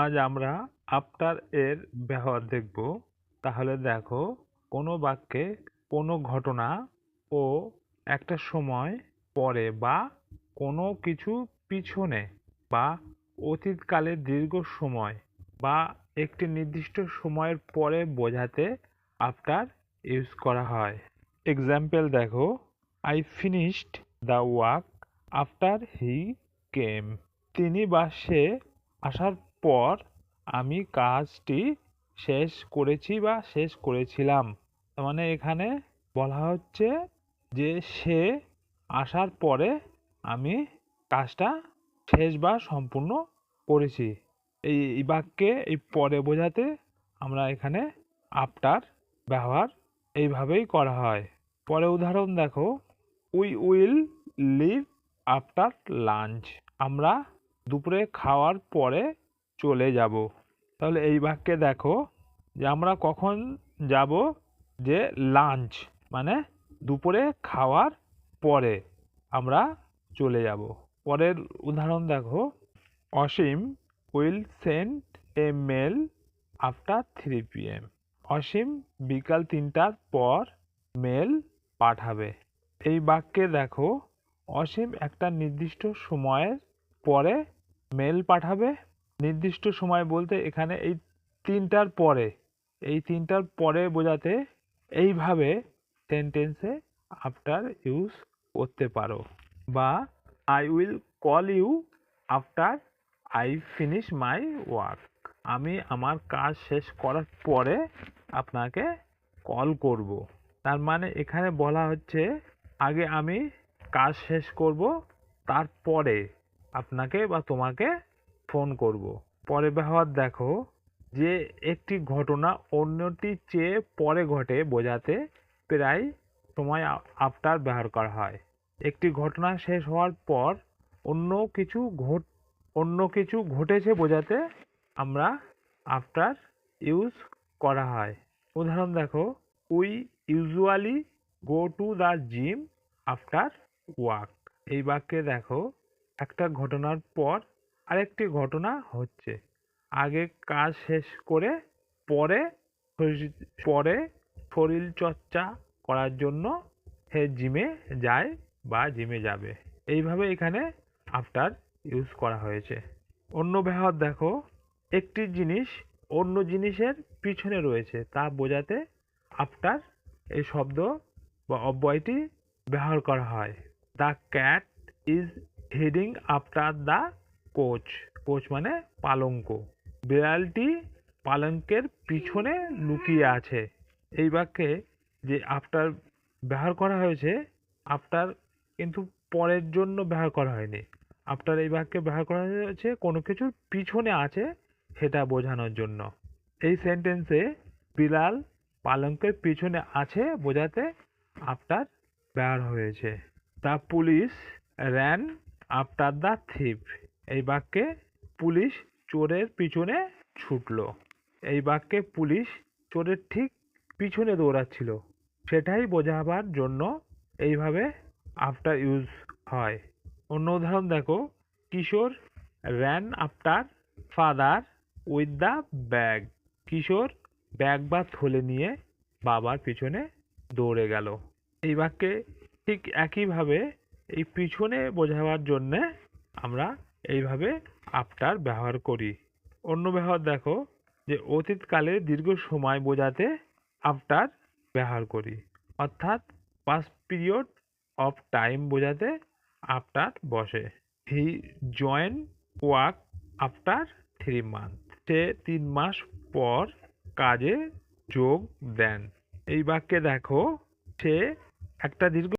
আজ আমরা আফটার এর ব্যবহার দেখব। তাহলে দেখো, কোনো বাক্যে কোনো ঘটনা ও একটা সময় পরে বা কোনো কিছু পিছনে বা অতীতকালে দীর্ঘ সময় বা একটি নির্দিষ্ট সময়ের পরে বোঝাতে আফটার ইউজ করা হয়। এক্সাম্পল দেখো I finished the work after he came তিনি বা সে আসার পর আমি কাজটি শেষ করেছি বা শেষ করেছিলাম। মানে এখানে বলা হচ্ছে যে সে আসার পরে আমি কাজটা শেষ বা সম্পূর্ণ করেছি। এই বাক্যে, এই পরে বোঝাতে আমরা এখানে আফটার ব্যবহার এইভাবেই করা হয়। পরে উদাহরণ দেখো। We will leave after lunch. আমরা দুপুরে খাওয়ার পরে চলে যাব। তাহলে এই বাক্যে দেখো যে আমরা কখন যাব? যে লাঞ্চ মানে দুপুরে খাওয়ার পরে আমরা চলে যাব। পরের উদাহরণ দেখো। Asim will send a mail after three PM Asim বিকাল তিনটার পর মেল পাঠাবে। এই বাক্যে দেখো, অসীম একটা নির্দিষ্ট সময়ের পরে মেল পাঠাবে। নির্দিষ্ট সময় বলতে এখানে এই তিনটার পরে, এই তিনটার পরে বোঝাতে এইভাবে সেন্টেন্সে আফটার ইউজ করতে পারো বা I will call you after I finish my work আমি আমার কাজ শেষ করার পরে আপনাকে কল করব। তার মানে এখানে বলা হচ্ছে, আগে আমি কাজ শেষ করব, তারপরে আপনাকে বা তোমাকে ফোন করব। পরে ব্যবহার দেখো যে একটি ঘটনা অন্যটির চেয়ে পরে ঘটে বোঝাতে প্রায় সময় আফটার ব্যবহার করা হয়। একটি ঘটনা শেষ হওয়ার পর অন্য কিছু ঘট অন্য কিছু ঘটেছে বোঝাতে আমরা আফটার ইউজ করা হয়। উদাহরণ দেখো, we usually go to the gym after work এই বাক্যে দেখো, একটা ঘটনার পর আরেকটি ঘটনা হচ্ছে। আগে কাজ শেষ করে পরে পরে শরীর চর্চা করার জন্য সে জিমে যায় বা জিমে যাবে। এইভাবে এখানে আফটার ইউজ করা হয়েছে। অন্য ব্যবহার দেখো, একটি জিনিস অন্য জিনিসের পিছনে রয়েছে, তা বোঝাতে আফটার এই শব্দ বা অব্যয়টি ব্যবহার করা হয়। The cat is heading after the couch couch মানে পালঙ্ক। বিড়ালটি পালঙ্কের পিছনে লুকিয়ে আছে। এই বাক্যে যে আফটার ব্যবহার করা হয়েছে, আফটার কিন্তু পরের জন্য ব্যবহার করা হয়নি। আফটার এই বাক্যে ব্যবহার করা হয়েছে, কোনো কিছুর পিছনে আছে সেটা বোঝানোর জন্য। এই সেন্টেন্সে বিড়াল পালঙ্কের পিছনে আছে বোঝাতে আফটার ব্যবহার হয়েছে। The police ran after the thief এই বাক্যে পুলিশ চোরের পিছনে ছুটলো। এই বাক্যে পুলিশ চোরের ঠিক পিছনে দৌড়াচ্ছিল। সেটাই বোঝাবার জন্য এইভাবে আফটার ইউজ হয়। অন্য উদাহরণ দেখো, Kishore ran after father with the bag Kishore bag বা থলে নিয়ে বাবার পিছনে দৌড়ে গেল। এই বাক্যে ঠিক একইভাবে এই পিছনে বোঝাবার জন্যে আমরা এইভাবে আফটার ব্যবহার করি। অন্য ব্যবহার দেখো, যে অতীতকালে দীর্ঘ সময় বোঝাতে আফটার ব্যবহার করি। অর্থাৎ পাস্ট পিরিয়ড অফ টাইম বোঝাতে আফটার বসে। He join work after three month সে তিন মাস পর কাজে যোগ দেন। এই বাক্যে দেখো, সে একটা দীর্ঘ